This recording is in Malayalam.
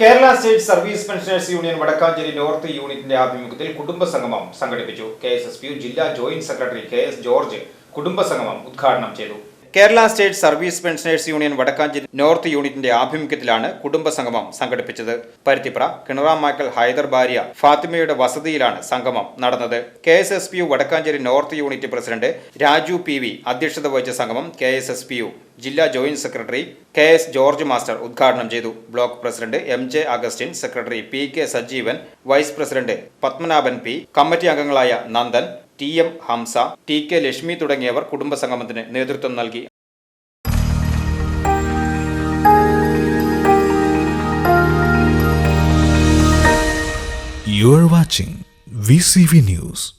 Kerala state service pensioners union Wadakkanchery north യൂണിറ്റിന്റെ ആഭിമുഖ്യത്തിൽ കുടുംബ സംഗമം സംഘടിപ്പിച്ചു. കെ എസ് എസ് പി ജില്ലാ joint secretary K S George കുടുംബ സംഗമം ഉദ്ഘാടനം ചെയ്തു. Kerala state service pensioners union Wadakkanchery north യൂണിറ്റിന്റെ ആഭിമുഖ്യത്തിലാണ് കുടുംബ സംഗമം സംഘടിപ്പിച്ചത്. പരുത്തിപ്ര കിണറാമാക്കൽ ഹൈദർ ഭാര്യ ഫാത്തിമയുടെ വസതിയിലാണ് സംഗമം നടന്നത്. K S S P U Wadakkanchery north unit president Raju P V അധ്യക്ഷത വഹിച്ച സംഗമം K S S P U ജില്ലാ joint secretary K S George master ഉദ്ഘാടനം ചെയ്തു. Block president M J Augustine secretary P K Sajeevan vice president Padmanabhan P committee അംഗങ്ങളായ Nandan T M Hamsa T K Lakshmi തുടങ്ങിയവർ കുടുംബസംഗമത്തിന് നേതൃത്വം നൽകി You are watching VCV News.